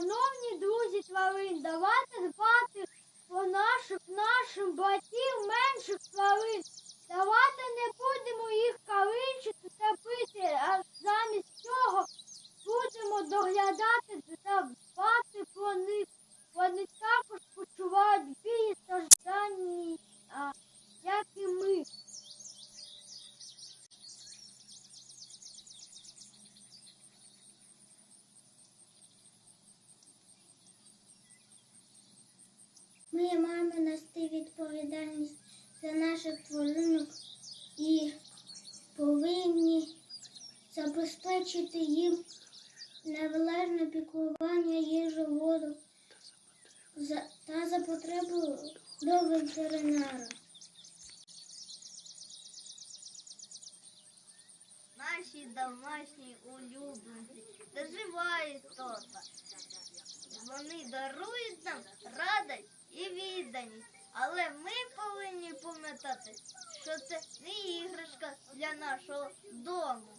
nome Ми маємо нести відповідальність за наших тваринок і повинні забезпечити їм належне піклування їжу, воду та за потребою до ветеринара. Наші домашні улюбленці це жива. Вони дарують нам радість відданість. Але ми повинні пам'ятати, що це не іграшка для нашого дому.